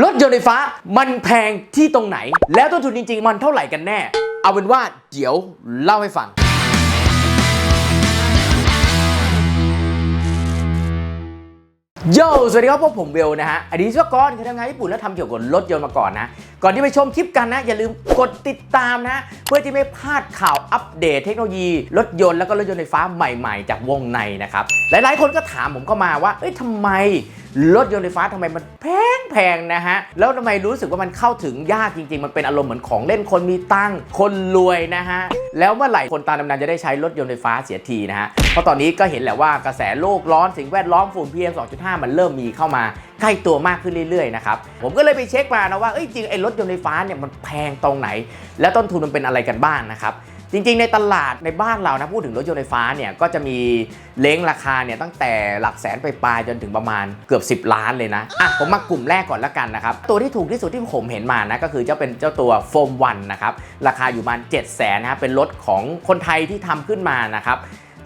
รถยนต์ไฟฟ้ามันแพงที่ตรงไหน แล้วต้นทุนจริง ๆ มันเท่าไหร่กันแน่ เอาเป็นว่าเดี๋ยวเล่าให้ฟัง โยสวัสดีครับพวกผมเวลนะฮะ อดีตวิศวกรเคยทำงานญี่ปุ่นแล้วทำเกี่ยวกับรถยนต์มาก่อนนะ ก่อนที่ไปชมคลิปกันนะ อย่าลืมกดติดตามนะ เพื่อที่ไม่พลาดข่าวอัปเดตเทคโนโลยี รถยนต์แล้วก็รถยนต์ไฟฟ้าใหม่ ๆ จากวงในนะครับ หลายๆ คนก็ถามผมเข้ามาว่า เอ้ยทำไม รถยนต์ไฟฟ้าทำไมมันแพงแพงนะฮะ แล้วทำไมรู้สึกว่ามันเข้าถึงยากจริง ๆ มันเป็นอารมณ์เหมือนของเล่นคนมีตังคนรวยนะฮะ แล้วเมื่อไหร่คนตามดำนานจะได้ใช้รถยนต์ไฟฟ้าเสียทีนะฮะ เพราะตอนนี้ก็เห็นแหละว่ากระแสโลกร้อนสิ่งแวดล้อมฝุ่น PM 2.5 มันเริ่มมีเข้ามาใกล้ตัวมากขึ้นเรื่อยๆนะครับ ผมก็เลยไปเช็คมานะว่าเอ้ยจริงไอ้รถยนต์ไฟฟ้าเนี่ยมันแพงตรงไหน และต้นทุนมันเป็นอะไรกันบ้างนะครับ จริงๆ ในตลาดในบ้านเรานะพูดถึงรถยนต์ไฟฟ้าเนี่ยก็จะมีเล้งราคาเนี่ยตั้งแต่หลักแสนไปปลายจนถึงประมาณเกือบ 10 ล้านเลยนะอะผมมากลุ่มแรกก่อนละกันนะครับ ตัวที่ถูกที่สุดที่ผมเห็นมานะก็คือเจ้าเป็นเจ้าตัวโฟมวันนะครับราคาอยู่ประมาณ7 0 0 0 0นนะครับเป็นรถของคนไทยที่ทำขึ้นมานะครับ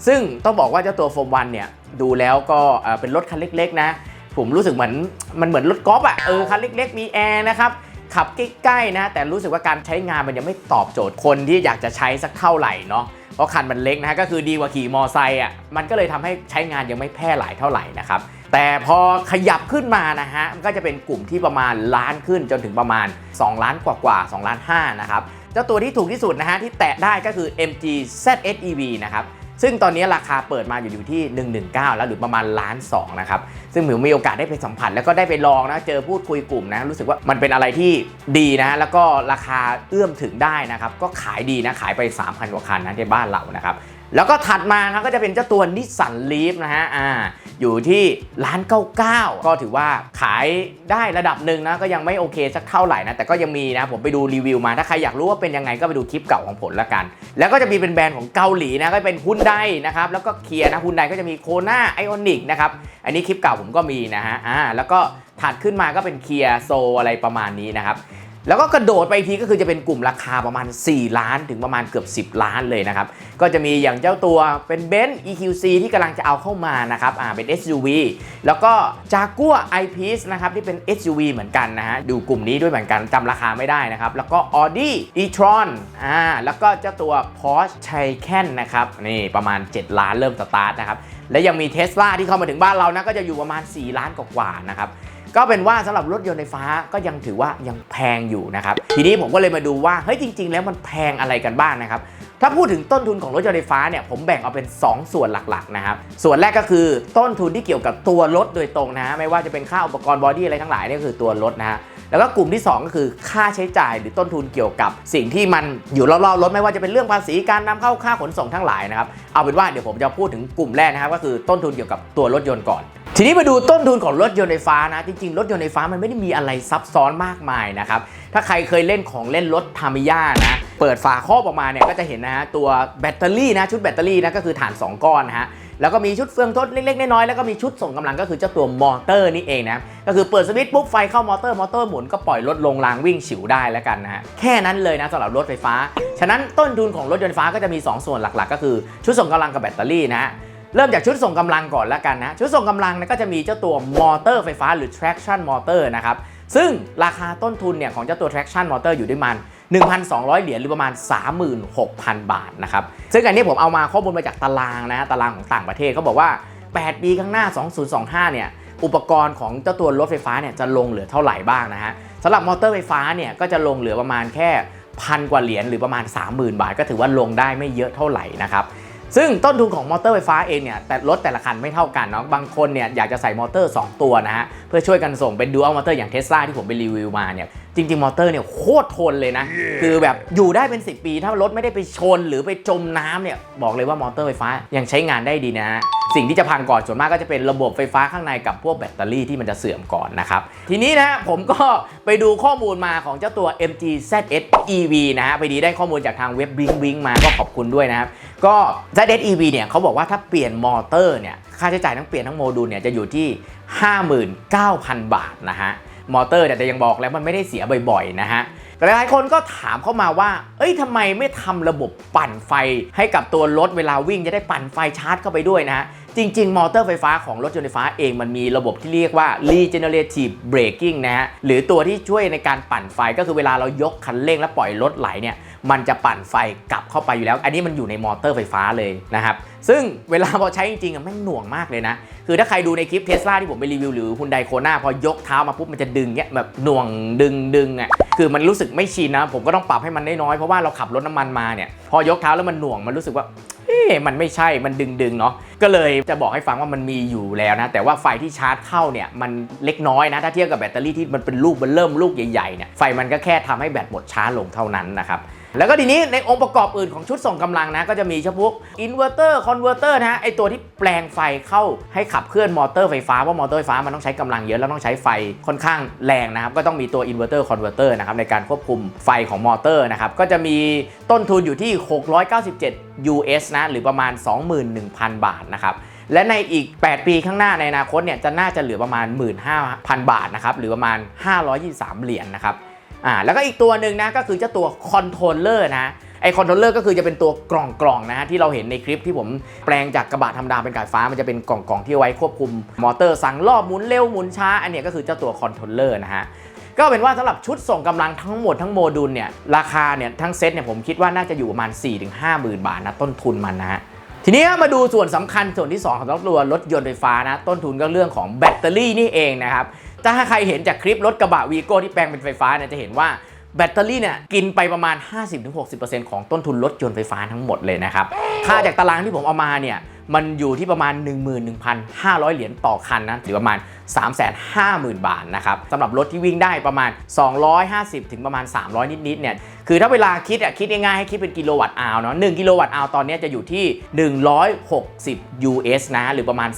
ซึ่งต้องบอกว่าเจ้าตัวโฟมวันเนี่ยดูแล้วก็เป็นรถคันเล็กๆนะผมรู้สึกเหมือนมันเหมือนรถกอล์ฟอะเออคันเล็กๆมีแอร์นะครับ ขับใกล้ๆนะแต่รู้สึกว่าการใช้งานมันยังไม่ตอบโจทย์คนที่อยากจะใช้สักเท่าไหร่เนาะเพราะคันมันเล็กนะฮะก็คือดีกว่าขี่มอไซค์อะมันก็เลยทำให้ใช้งานยังไม่แพร่หลายเท่าไหร่นะครับแต่พอขยับขึ้นมานะฮะมันก็จะเป็นกลุ่มที่ประมาณล้านขึ้นจนถึงประมาณ 2 ล้านกว่าๆ2ล้าน5นะครับเจ้าตัวที่ถูกที่สุดนะฮะที่แตะได้ก็คือ MG ZSEV นะครับ ซึ่งตอนนี้ราคาเปิดมาอยู่อยู่ที่ 119 แล้วหรือประมาณล้าน2นะครับ ซึ่งหมิวมีโอกาสได้ไปสัมผัส แล้วก็ได้ไปลองนะ เจอพูดคุยกลุ่มนะ รู้สึกว่ามันเป็นอะไรที่ดีนะ แล้วก็ราคาเอื้อมถึงได้นะครับ ก็ขายดีนะ ขายไป 3,000 กว่าคันนะในบ้านเรานะครับ แล้วก็ถัดมาครับก็จะเป็นเจ้าตัวนิสสันลีฟนะฮะอ่าอยู่ที่ล้านเก้าเก้าก็ถือว่าขายได้ระดับหนึ่งนะ ก็ยังไม่โอเคสักเท่าไหร่นะ แต่ก็ยังมีนะ ผมไปดูรีวิวมา ถ้าใครอยากรู้ว่าเป็นยังไงก็ไปดูคลิปเก่าของผมละกัน แล้วก็จะมีเป็นแบรนด์ของเกาหลีนะ ก็เป็นฮุนไดนะครับ แล้วก็เคียร์นะฮุนไดก็จะมีโคนาไอออนิกนะครับ อันนี้คลิปเก่าผมก็มีนะฮะ อ่า แล้วก็ถัดขึ้นมาก็เป็นเคียร์โซอะไรประมาณนี้นะครับ แล้วก็กระโดดไปทีก็คือจะเป็นกลุ่มราคาประมาณ 4 ล้านถึงประมาณเกือบ 10 ล้านเลยนะครับ ก็จะมีอย่างเจ้าตัวเป็น b e n z EQC ที่กำลังจะเอาเข้ามานะครับอ่าเป็น SUV แล้วก็ Jaguar I-Pace นะครับที่เป็น SUV เหมือนกันนะฮะดูกลุ่มนี้ด้วยเหมือนกันจำราคาไม่ได้นะครับ แล้วก็ Audi e-tron อ่าแล้วก็เจ้าตัว Porsche Taycan นะครับนี่ประมาณ 7 ล้านเริ่มสตาร์ทนะครับและยังมี Tesla ที่เข้ามาถึงบ้านเรานะก็จะอยู่ประมาณ 4 ล้านกว่าๆนะครับ ก็เป็นว่าสำหรับรถยนต์ไฟฟ้าก็ยังถือว่ายังแพงอยู่นะครับทีนี้ผมก็เลยมาดูว่าเฮ้ยจริง ๆ แล้วมันแพงอะไรกันบ้างนะครับถ้าพูดถึงต้นทุนของรถยนต์ไฟฟ้าเนี่ยผมแบ่งเอาเป็น 2 ส่วนหลักๆนะครับส่วนแรกก็คือต้นทุนที่เกี่ยวกับตัวรถโดยตรงนะฮะไม่ว่าจะเป็นค่าอุปกรณ์บอดี้อะไรทั้งหลายนี่คือตัวรถนะฮะแล้วก็กลุ่มที่ 2 ก็คือค่าใช้จ่ายหรือต้นทุนเกี่ยวกับสิ่งที่มันอยู่รอบๆรถไม่ว่าจะเป็นเรื่องภาษีการนำเข้าค่าขนส่งทั้งหลายนะครับเอาเป็นว่าเดี๋ยวผมจะพูดถึงกลุ่มแรกนะครับก็คือต้นทุนเกี่ยวกับตัวรถยนต์ก่อน ทีนี้มาดูต้นทุนของรถยนต์ไฟฟ้านะ จริงๆ รถยนต์ไฟฟ้ามันไม่ได้มีอะไรซับซ้อนมากมายนะครับ ถ้าใครเคยเล่นของเล่นรถทามิยานะ เปิดฝาครอบออกมาเนี่ยก็จะเห็นนะฮะตัวแบตเตอรี่นะชุดแบตเตอรี่นะก็คือฐาน 2 ก้อนนะฮะแล้วก็มีชุดเฟืองทดเล็กๆน้อยๆแล้วก็มีชุดส่งกำลังก็คือเจ้าตัวมอเตอร์นี่เองนะก็คือเปิดสวิตช์ปุ๊บไฟเข้ามอเตอร์มอเตอร์หมุนก็ปล่อยรถลงรางวิ่งฉิวได้แล้วกันนะฮะแค่นั้นเลยนะสำหรับรถไฟฟ้า ฉะนั้นต้นทุนของรถยนต์ไฟฟ้าก็จะมี 2 ส่วนหลักๆ ก็คือชุดส่งกำลังกับแบตเตอรี่นะ เริ่มจากชุดส่งกำลังก่อนล้วกันนะ ชุดส่งกำลังก็จะมีเจ้าตัวมอเตอร์ไฟฟ้าหรือ traction motor นะครับ ซึ่งราคาต้นทุนเนี่ยของเจ้าตัว traction motor อยู่ที่มัน 1,200 เหรียญหรือประมาณ 36,000 บาทนะครับ ซึ่งอันนี้ผมเอามาข้อมูลมาจากตารางนะ ตารางของต่างประเทศเขาบอกว่า 8 ปีข้างหน้า 2025 เนี่ย อุปกรณ์ของเจ้าตัวรถไฟฟ้าเนี่ยจะลงเหลือเท่าไหร่บ้างนะฮะสำหรับมอเตอร์ไฟฟ้าเนี่ยก็จะลงเหลือประมาณแค่พันกว่าเหรียญหรือประมาณ 30,000 บาท ก็ถือว่าลงได้ไม่เยอะเท่าไหร่นะครับ ซึ่งต้นทุนของมอเตอร์ไฟฟ้าเองเนี่ยแต่รถแต่ละคันไม่เท่ากันเนาะบางคนเนี่ยอยากจะใส่มอเตอร์ 2 ตัวนะฮะเพื่อช่วยกันส่งเป็นดูอัลมอเตอร์อย่างเทสลาที่ผมไปรีวิวมาเนี่ย จริง ๆ มอเตอร์เนี่ยโคตรทนเลยนะ คือแบบอยู่ได้เป็น 10 ปี ถ้ารถไม่ได้ไปชนหรือไปจมน้ำเนี่ยบอกเลยว่ามอเตอร์ไฟฟ้ายังใช้งานได้ดีนะฮะสิ่งที่จะพังก่อนส่วนมากก็จะเป็นระบบไฟฟ้าข้างในกับพวกแบตเตอรี่ที่มันจะเสื่อมก่อนนะครับ ทีนี้นะฮะผมก็ไปดูข้อมูลมาของเจ้าตัว MG ZS EV นะฮะไปดีได้ข้อมูลจากทางเว็บ Blink Blink มาก็ขอบคุณด้วยนะครับ ก็ ZS EV เนี่ยเขาบอกว่าถ้าเปลี่ยนมอเตอร์เนี่ยค่าใช้จ่ายทั้งเปลี่ยนทั้งโมดูลเนี่ยจะอยู่ที่ 59,000 บาทนะฮะ มอเตอร์เนี่ยแต่ยังบอกแล้วมันไม่ได้เสียบ่อยๆนะฮะแต่หลายคนก็ถามเข้ามาว่า เอ้ยทำไมไม่ทำระบบปั่นไฟ ให้กับตัวรถเวลาวิ่งจะได้ปั่นไฟชาร์จเข้าไปด้วยนะฮะ จริง ๆ มอเตอร์ไฟฟ้าของรถยนต์ไฟฟ้าเองมันมีระบบที่เรียกว่า regenerative braking นะฮะ หรือตัวที่ช่วยในการปั่นไฟก็คือเวลาเรายกคันเร่งและปล่อยรถไหลเนี่ย มันจะปั่นไฟกลับเข้าไปอยู่แล้ว อันนี้มันอยู่ในมอเตอร์ไฟฟ้าเลยนะครับ ซึ่งเวลาพอใช้จริงๆอะแม่งหน่วงมากเลยนะ คือถ้าใครดูในคลิปเทสลาที่ผมไปรีวิวหรือคุณไดโคนาพอยกเท้ามาปุ๊บมันจะดึงเงี้ยแบบหน่วงดึงดึงอะคือมันรู้สึกไม่ชินนะ ผมก็ต้องปรับให้มันน้อยๆเพราะว่าเราขับรถน้ำมันมาเนี่ยพอยกเท้าแล้วมันหน่วงมันรู้สึกว่าเอ๊มันไม่ใช่ มันดึงดึงเนาะ ก็เลยจะบอกให้ฟังว่ามันมีอยู่แล้วนะ แต่ว่าไฟที่ชาร์จเข้าเนี่ย มันเล็กน้อยนะ ถ้าเทียบกับแบตเตอรี่ที่มันเป็นลูกมันเริ่มลูกใหญ่ๆเนี่ย ไฟมันก็แค่ทำให้แบตหมดช้าลงเท่านั้นนะครับ แล้วก็ทีนี้ในองค์ประกอบอื่นของชุดส่งกำลังนะ ก็จะมีเฉพาะอินเวอร์เตอร์คอนเวอร์เตอร์นะฮะไอตัวที่แปลงไฟเข้าให้ขับเคลื่อนมอเตอร์ไฟฟ้าว่ามอเตอร์ไฟฟ้ามันต้องใช้กำลังเยอะแล้วต้องใช้ไฟค่อนข้างแรงนะครับก็ต้องมีตัวอินเวอร์เตอร์คอนเวอร์เตอร์นะครับในการควบคุมไฟของมอเตอร์นะครับก็จะมีต้นทุนอยู่ที่ 697 US นะหรือประมาณ 21,000 บาทนะครับและในอีก 8 ปีข้างหน้าในอนาคตเนี่ยจะน่าจะเหลือประมาณ 15,000 บาทนะครับหรือประมาณ 523 เหรียญนะครับ อ่าแล้วก็อีกตัวหนึ่งนะก็คือเจ้าตัวคอนโทรลเลอร์นะไอคอนโทรลเลอร์ก็คือจะเป็นตัวกล่องกล่องนะฮะที่เราเห็นในคลิปที่ผมแปลงจากกระบะธรรมดาเป็นกายฟ้ามันจะเป็นกล่องกล่องที่ไว้ควบคุมมอเตอร์สั่งรอบหมุนเร็วหมุนช้าอันเนี้ยก็คือเจ้าตัวคอนโทรลเลอร์นะฮะก็เป็นว่าสำหรับชุดส่งกำลังทั้งหมดทั้งโมดูลเนี่ยราคาเนี่ยทั้งเซ็ตเนี่ยผมคิดว่าน่าจะอยู่ประมาณ 4-5หมื่นบาทนะต้นทุนมันนะฮะทีนี้มาดูส่วนสำคัญส่วนที่ 2 ของรถตัวรถยนต์ไฟฟ้านะต้นทุนก็เรื่องของแบตเตอรี่นี่เองนะครับ ถ้าใครเห็นจากคลิปรถกระบะวีโก้ที่แปลงเป็นไฟฟ้าเนี่ยจะเห็นว่าแบตเตอรี่เนี่ยกินไปประมาณ 50-60%ของต้นทุนรถยนต์ไฟฟ้าทั้งหมดเลยนะครับ ค่าจากตารางที่ผมเอามาเนี่ยมันอยู่ที่ประมาณ 11,500 เหรียญต่อคันนะหรือประมาณ 350,000 บาทนะครับสำหรับรถที่วิ่งได้ประมาณ 250 ถึงประมาณ 300 นิดๆเนี่ยคือถ้าเวลาคิดอะคิดง่ายๆให้คิดเป็นกิโลวัตต์อาวเนาะ1กิโลวัตต์อาวตอนนี้จะอยู่ที่ 160 US นะหรือประมาณ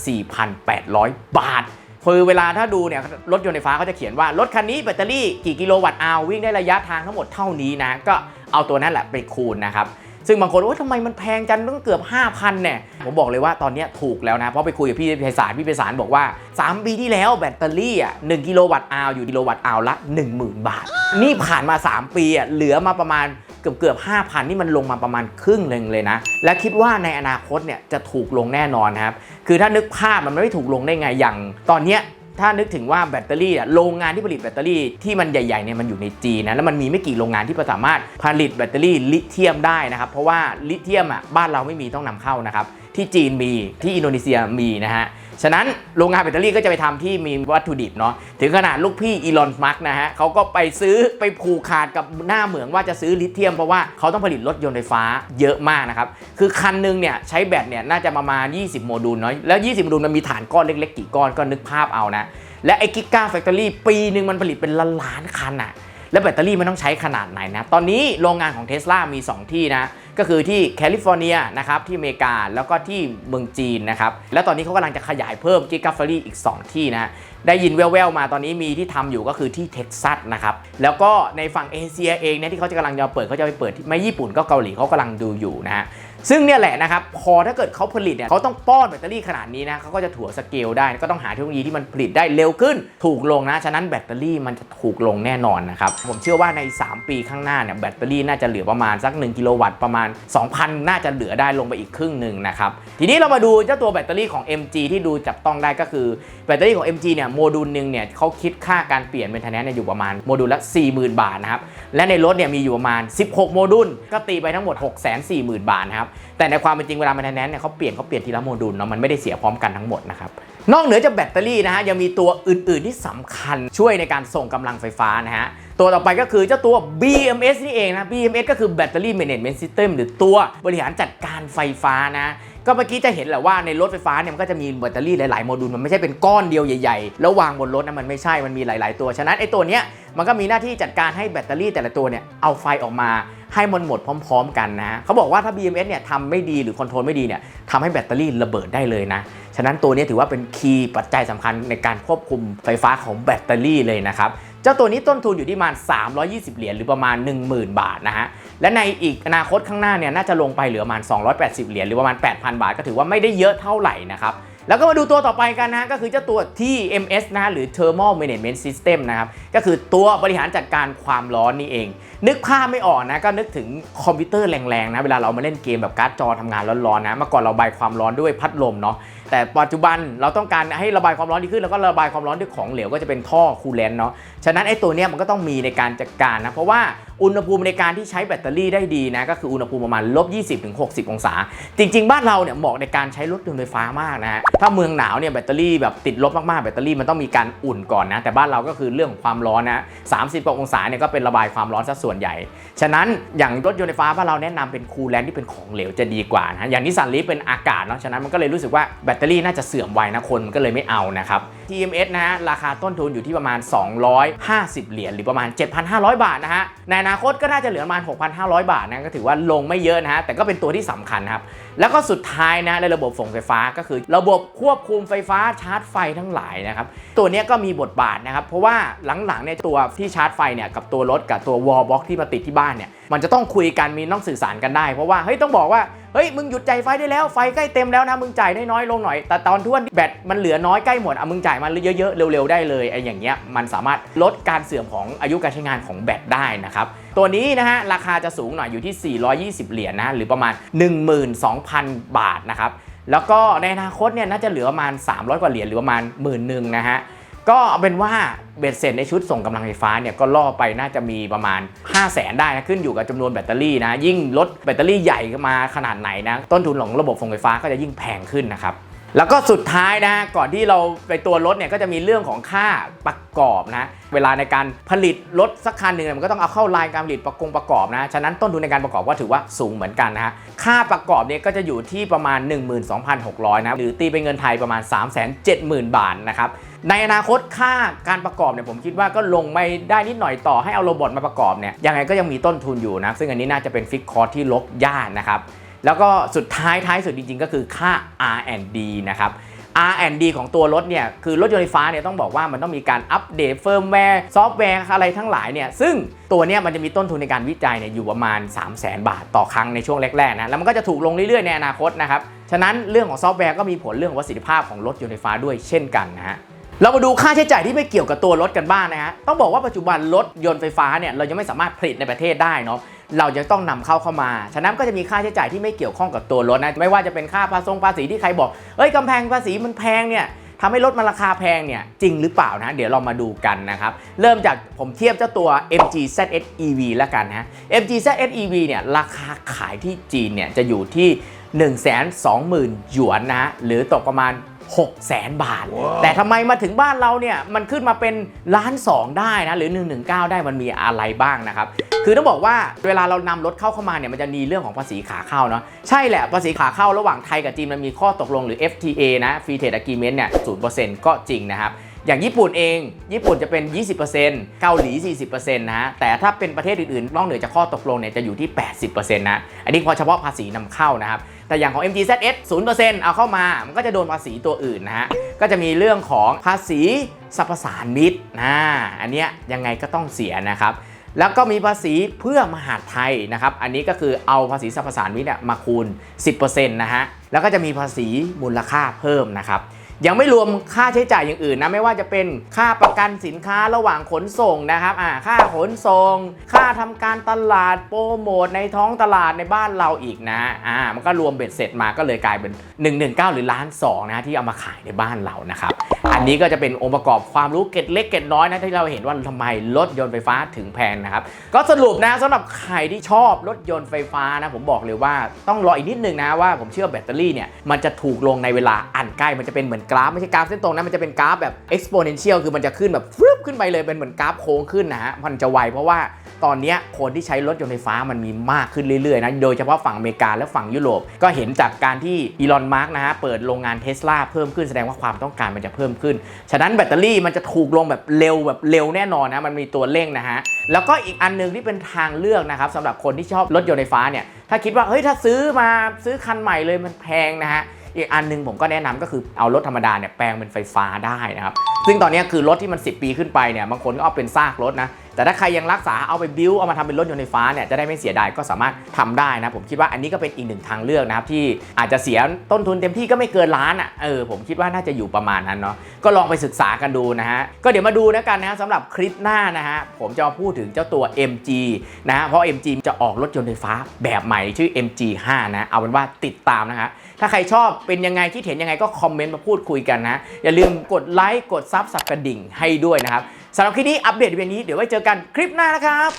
4,800 บาท คือเวลาถ้าดูเนี่ยรถยนต์ไฟฟ้าเขาจะเขียนว่ารถคันนี้แบตเตอรี่กี่กิโลวัตต์อาววิ่งได้ระยะทางทั้งหมดเท่านี้นะ ก็เอาตัวนั้นแหละไปคูณนะครับซึ่งบางคนว่าทำไมมันแพงจังต้องเกือบ 5,000เนี่ยผมบอกเลยว่าตอนนี้ถูกแล้วนะ เพราะไปคุยกับพี่ไพศาลพี่ไพศาลบอกว่า 3 ปีที่แล้วแบตเตอรี่อะ1กิโลวัตต์อาวอยู่กิโลวัตต์อาวละ 10,000 บาท นี่ผ่านมา 3 ปีอะเหลือมาประมาณ เกือบเกือบ5,000 นี่มันลงมาประมาณครึ่งหนึ่งเลยนะ และคิดว่าในอนาคตเนี่ยจะถูกลงแน่นอนครับ คือถ้านึกภาพมันไม่ถูกลงได้ไงอย่าง ตอนเนี้ยถ้านึกถึงว่าแบตเตอรี่อะโรงงานที่ผลิตแบตเตอรี่ที่มันใหญ่ๆเนี่ยมันอยู่ในจีนนะแล้วมันมีไม่กี่โรงงานที่สามารถผลิตแบตเตอรี่ลิเธียมได้นะครับเพราะว่าลิเธียมอะบ้านเราไม่มีต้องนำเข้านะครับที่จีนมีที่อินโดนีเซียมีนะฮะ ฉะนั้นโรงงานแบตเตอรี่ก็จะไปทำที่มีวัตถุดิบเนาะถึงขนาดลูกพี่อีลอนมัสก์นะฮะเขาก็ไปซื้อไปผูกขาดกับหน้าเหมืองว่าจะซื้อลิเธียมเพราะว่าเขาต้องผลิตรถยนต์ไฟฟ้าเยอะมากนะครับคือคันหนึงเนี่ยใช้แบตเนี่ยน่าจะประมาณ 20 โมดูลเนาะแล้ว 20 โมดูลมันมีฐานก้อนเล็กๆกี่ก้อนก็นึกภาพเอานะและไอ้กิก้าแฟคทอรี่ปีหนึ่งมันผลิตเป็นล้านล้านๆคันอะ แล้วแบตเตอรี่มันต้องใช้ขนาดไหนนะ ตอนนี้โรงงานของเท s l a มี 2 ที่นะ ก็คือที่แคลิฟอร์เนียนะครับที่อเมริกาแล้วก็ที่เมืองจีนนะครับ แล้วตอนนี้เขากำลังจะขยายเพิ่มกิก้าแฟอรี่อีก 2 ที่นะได้ยินแว่วๆมาตอนนี้มีที่ทำอยู่ก็คือที่เท็กซัสนะครับ แล้วก็ในฝั่งเอเชียเองเนี่ยที่เขาจะกำลังจะเปิดเขาจะไปเปิดที่ไม่ญี่ปุ่นก็เกาหลีเขากำลังดูอยู่นะฮะ ซึ่งเนี่ยแหละนะครับพอถ้าเกิดเขาผลิตเนี่ยเขาต้องป้อนแบตเตอรี่ขนาดนี้นะเขาก็จะถั่วสเกลได้ก็ต้องหาเทคโนโลยีที่มันผลิตได้เร็วขึ้น ถูกลงนะ ฉะนั้นแบตเตอรี่มันจะถูกลงแน่นอนนะครับ ผมเชื่อว่าใน 3 ปีข้างหน้าเนี่ยแบตเตอรี่น่าจะเหลือประมาณสัก 1 กิโลวัตต์ประมาณ 2,000 น่าจะเหลือได้ลงไปอีกครึ่งหนึ่งนะครับ ทีนี้เรามาดูเจ้าตัวแบตเตอรี่ของ MG ที่ดูจับต้องได้ก็คือแบตเตอรี่ของ MG เนี่ยโมดูลหนึ่งเนี่ยเขาคิดค่าการเปลี่ยนเป็นทนแนนเนี่ยอยู่ประมาณโมดูลละ40,000 บาทนะครับและในรถเนี่ยมีอยู่ประมาณ 16 โมดูลก็ตีไปทั้งหมด 640,000 บาทนะครับแต่ในความเป็นจริงเวลามันแนนเนี่ยเขาเปลี่ยนเขาเปลี่ยนทีละโมดูลเนาะมันไม่ได้เสียพร้อมกันทั้งหมดนะครับนอกเหนือจากแบตเตอรี่นะฮะยังมีตัวอื่น ๆที่สำคัญช่วยในการส่งกำลังไฟฟ้านะฮะ ตัวต่อไปก็คือเจ้าตัว BMS นี่เองนะ BMS ก็คือ Battery Management System หรือตัวบริหารจัดการไฟฟ้านะก็เมื่อกี้จะเห็นแหละว่าในรถไฟฟ้าเนี่ยมันก็จะมีแบตเตอรี่หลาย ๆ โมดูล มันไม่ใช่เป็นก้อนเดียวใหญ่ ๆ แล้ววางบนรถนะมันไม่ใช่ มันมีหลาย ๆ ตัว ฉะนั้นไอ้ตัวเนี้ยมันก็มีหน้าที่จัดการให้แบตเตอรี่แต่ละตัวเนี่ยเอาไฟออกมาให้มันหมดพร้อม ๆ กันนะเขาบอกว่าถ้า BMS เนี่ยทำไม่ดีหรือคอนโทรลไม่ดีเนี่ยทำให้แบตเตอรี่ระเบิดได้เลยนะ ฉะนั้นตัวนี้ถือว่าเป็นคีย์ปัจจัยสำคัญในการควบคุมไฟฟ้าของแบตเตอรี่เลยนะครับ เจ้าตัวนี้ต้นทุนอยู่ที่ประมาณ 320 เหรียญหรือประมาณ 10,000 บาทนะฮะ และในอีกอนาคตข้างหน้าเนี่ยน่าจะลงไปเหลือประมาณ 280 เหรียญหรือประมาณ 8,000 บาท ก็ถือว่าไม่ได้เยอะเท่าไหร่นะครับแล้วก็มาดูตัวต่อไปกันนะก็คือเจ้าตัว TMS นะหรือ Thermal Management System นะครับก็คือตัวบริหารจัดการความร้อนนี่เอง นึกภาพไม่ออกนะก็นึกถึงคอมพิวเตอร์แรงๆนะเวลาเรามาเล่นเกมแบบการ์ดจอทำงานร้อนๆนะเมื่อก่อนเราบายความร้อนด้วยพัดลมเนาะ แต่ปัจจุบันเราต้องการให้ระบายความร้อนดีขึ้น แล้วก็ระบายความร้อนด้วยของเหลวก็จะเป็นท่อคูลเลนต์เนาะฉะนั้นไอ้ตัวเนี้ยมันก็ต้องมีในการจัดการนะเพราะว่าอุณหภูมิในการที่ใช้แบตเตอรี่ได้ดีนะก็คืออุณหภูมิประมาณลบ20ถึง60 องศา จริง ๆ บ้านเราเนี่ยเหมาะในการใช้รถยนต์ไฟฟ้ามากนะฮะถ้าเมืองหนาวเนี่ยแบตเตอรี่แบบติดลบมากๆแบตเตอรี่มันต้องมีการอุ่นก่อนนะแต่บ้านเราก็คือเรื่องของความร้อนนะ30กว่าองศาเนี่ยก็เป็นระบายความร้อนซะส่วนใหญ่ ฉะนั้นอย่างรถยนต์ไฟฟ้าบ้านเราแนะนำเป็นคูลแลนที่เป็นของเหลวจะดีกว่านะอย่างนิสสันลีฟเป็นอากาศเนาะฉะนั้นมันก็เลยรู้สึกว่าแบตตเตอรี่น่าจะเสื่อมไวนะคนมันก็เลยไม่เอานะครับ TMS นะฮะราคาต้นทุนอยู่ที่ประมาณ 250 เหรียญหรือประมาณ 7,500 บาทนะฮะในอนาคตก็น่าจะเหลือประมาณ 6,500 บาทนะก็ถือว่าลงไม่เยอะนะฮะแต่ก็เป็นตัวที่สำคัญครับแล้วก็สุดท้ายนะในระบบส่งไฟฟ้าก็คือระบบควบคุมไฟฟ้าชาร์จไฟทั้งหลายนะครับตัวนี้ก็มีบทบาทนะครับเพราะว่าหลังๆเนี่ยตัวที่ชาร์จไฟเนี่ยกับตัวรถกับตัววอลบ็อกที่มาติดที่บ้านเนี่ยมันจะต้องคุยกันมีต้องสื่อสารกันได้ เพราะว่าเฮ้ยต้องบอกว่าเฮ้ยมึงหยุดจ่ายไฟได้แล้วไฟใกล้เต็มแล้วนะมึงจ่ายได้น้อยลงหน่อย แต่ตอนทว่าแบตมันเหลือน้อยใกล้หมดอะมึงจ่ายมาเยอะๆ เร็วๆ ได้เลยไอ้อย่างเงี้ยมันสามารถลดการเสื่อมของอายุการใช้งานของแบตได้นะครับ ตัวนี้นะฮะราคาจะสูงหน่อยอยู่ที่ 420 เหรียญนะหรือประมาณ 12,000 บาทนะครับแล้วก็ในอนาคตเนี่ยน่าจะเหลือประมาณ 300 กว่าเหรียญหรือประมาณหมื่นหนึ่งนะฮะก็เป็นว่าเบ็ดเสร็จในชุดส่งกำลังไฟฟ้าเนี่ยก็ล่อไปน่าจะมีประมาณ 5 0 0แสนได้นะขึ้นอยู่กับจำนวนแบตเตอรี่นะยิ่งรถแบตเตอรี่ใหญ่มาขนาดไหนนะต้นทุนของระบบส่งไฟฟ้าก็จะยิ่งแพงขึ้นนะครับ แล้วก็สุดท้ายนะก่อนที่เราไปตัวรถเนี่ยก็จะมีเรื่องของค่าประกอบนะเวลาในการผลิตรถสักคันหนึ่งเนี่ยมันก็ต้องเอาเข้าลายการผลิตประกงประกอบนะฉะนั้นต้นทุนในการประกอบก็ถือว่าสูงเหมือนกันนะฮะค่าประกอบเนี่ยก็จะอยู่ที่ประมาณ 12,600นะหรือตีเป็นเงินไทยประมาณ 370,000 บาทนะครับในอนาคตค่าการประกอบเนี่ยผมคิดว่าก็ลงไม่ได้นิดหน่อยต่อให้เอาโรบอทมาประกอบเนี่ยยังไงก็ยังมีต้นทุนอยู่นะซึ่งอันนี้น่าจะเป็นฟิกคอร์สที่ลบยากนะครับ แล้วก็สุดท้ายท้ายสุดจริง ๆ ก็คือค่า R&D นะครับ R&D ของตัวรถเนี่ยคือรถยนต์ไฟฟ้าเนี่ยต้องบอกว่ามันต้องมีการอัปเดตเฟิร์มแวร์ซอฟต์แวร์อะไรทั้งหลายเนี่ยซึ่งตัวเนี้ยมันจะมีต้นทุนในการวิจัยเนี่ยอยู่ประมาณ 3 0 0 0 0 0บาทต่อครั้งในช่วงแรกๆนะแล้วมันก็จะถูกลงเรื่อยๆในอนาคตนะครับฉะนั้นเรื่องของซอฟต์แวร์ก็มีผลเรื่องของประสิทธิภาพของรถยนต์ไฟฟ้าด้วยเช่นกันนะฮะ เรามาดูค่าใช้จ่ายที่ไม่เกี่ยวกับตัวรถกันบ้างนะฮะ ต้องบอกว่าปัจจุบันรถยนต์ไฟฟ้าเนี่ยเรายังไม่สามารถผลิตในประเทศได้เนาะ เราจะต้องนำเข้าเข้ามา ฉะนั้นก็จะมีค่าใช้จ่ายที่ไม่เกี่ยวข้องกับตัวรถนะ ไม่ว่าจะเป็นค่าภาษีภาษีที่ใครบอก เอ้ยกำแพงภาษีมันแพงเนี่ยทำให้รถมันราคาแพงเนี่ยจริงหรือเปล่านะ เดี๋ยวเรามาดูกันนะครับ เริ่มจากผมเทียบเจ้าตัว MG ZS EV แล้วกันนะ MG ZS EV เนี่ยราคาขายที่จีนเนี่ยจะอยู่ที่ 120,000หยวนนะฮะหรือตกประมาณ 6 0 0แสนบาท แต่ทำไมมาถึงบ้านเราเนี่ยมันขึ้นมาเป็นล้านสองได้นะหรือ 119 ได้มันมีอะไรบ้างนะครับ คือต้องบอกว่าเวลาเรานำรถเข้าเข้ามาเนี่ยมันจะมีเรื่องของภาษีขาเข้าเนาะใช่แหละภาษีขาเข้าระหว่างไทยกับจีนมันมีข้อตกลงหรือ FTA นะ Free Trade Agreement เนี่ย0%ก็จริงนะครับอย่างญี่ปุ่นเอง ญี่ปุ่นจะเป็น 20%เกาหลี 40%นะฮะแต่ถ้าเป็นประเทศอื่นๆ นอกเหนือจากข้อตกลงเนี่ยจะอยู่ที่ 80%นะ อันนี้พอเฉพาะภาษีนำเข้านะครับ แต่อย่างของ MGZS 0%เอาเข้ามา มันก็จะโดนภาษีตัวอื่นนะฮะ ก็จะมีเรื่องของภาษีสรรพสานมิตนะอันเนี้ยยังไงก็ต้องเสียนะครับแล้วก็มีภาษีเพื่อมหาดไทยนะครับ อันนี้ก็คือเอาภาษีสรรพสานมิตเนี่ยมาคูณ 10%นะฮะ แล้วก็จะมีภาษีมูลค่าเพิ่มนะครับ ยังไม่รวมค่าใช้จ่ายอย่างอื่นนะไม่ว่าจะเป็นค่าประกันสินค้าระหว่างขนส่งนะครับอ่าค่าขนส่ง ค่าทำการตลาดโปรโมทในท้องตลาดในบ้านเราอีกนะอ่ามันก็รวมเบ็ดเสร็จมาก็เลยกลายเป็น 119 หรือล้าน2นะที่เอามาขายในบ้านเรานะครับอันนี้ก็จะเป็นองค์ประกอบความรู้เกร็ดเล็กเกร็ดน้อยนะที่เราเห็นว่าทำไมรถยนต์ไฟฟ้าถึงแพงนะครับก็สรุปนะสำหรับใครที่ชอบรถยนต์ไฟฟ้านะผมบอกเลยว่าต้องรออีกนิดนึงนะว่าผมเชื่อแบตเตอรี่เนี่ยมันจะถูกลงในเวลาอันใกล้มันจะเป็นเหมือนกราฟไม่ใช่กราฟเส้นตรงนะมันจะเป็นกราฟแบบ exponential คือมันจะขึ้นแบบฟึบขึ้นไปเลยเป็นเหมือนกราฟโค้งขึ้นนะฮะมันจะไวเพราะว่าตอนนี้คนที่ใช้รถยนต์ไฟฟ้ามันมีมากขึ้นเรื่อยๆนะโดยเฉพาะฝั่งอเมริกาและฝั่งยุโรป ก็เห็นจากการที่อีลอนมาร์กนะฮะเปิดโรงงานเทสลาเพิ่มขึ้นแสดงว่าความต้องการมันจะเพิ่มขึ้น ฉะนั้นแบตเตอรี่มันจะถูกลงแบบเร็วแบบเร็วแน่นอนนะมันมีตัวเร่งนะฮะแล้วก็อีกอันหนึงที่เป็นทางเลือกนะครับสำหรับคนที่ชอบรถยนต์ไฟฟ้าเนี่ยถ้าคิดว่าเฮ้ยถ้าซื้อมาซื้อคันใหม่เลยมันแพงนะฮะ อีกอันหนึงผมก็แนะนำก็คือเอารถธรรมดาเนี่ยแปลงเป็นไฟฟ้าได้นะครับ ซึ่งตอนนี้คือรถที่มัน 10 ปีขึ้นไปเนี่ยบางคนก็เอาเป็นซากรถนะ แต่ถ้าใครยังรักษาเอาไปบิ้วเอามาทำเป็นรถยนต์ไฟฟ้าเนี่ยจะได้ไม่เสียดายก็สามารถทำได้นะ ผมคิดว่าอันนี้ก็เป็นอีกหนึ่งทางเลือกนะครับที่อาจจะเสียต้นทุนเต็มที่ก็ไม่เกินล้านอะเออผมคิดว่าน่าจะอยู่ประมาณนั้นเนาะก็ลองไปศึกษากันดูนะฮะก็เดี๋ยวมาดูนะกันนะฮะสำหรับคลิปหน้านะฮะผมจะมาพูดถึงเจ้าตัว MG นะฮะเพราะ MG จะออกรถยนต์ไฟฟ้าแบบใหม่ชื่อ MG5 นะเอาเป็นว่าติดตามนะฮะถ้าใครชอบเป็นยังไงคิดเห็นยังไงก็คอมเมนต์มาพูดคุยกันนะอย่าลืมกดไลค์กดซัับสับกระดิ่งให้ด้วยนะครับสำหรับคลิปนี้อัปเดตแบบนี้เดี๋ยวไว้เจอกันคลิปหน้านะครับ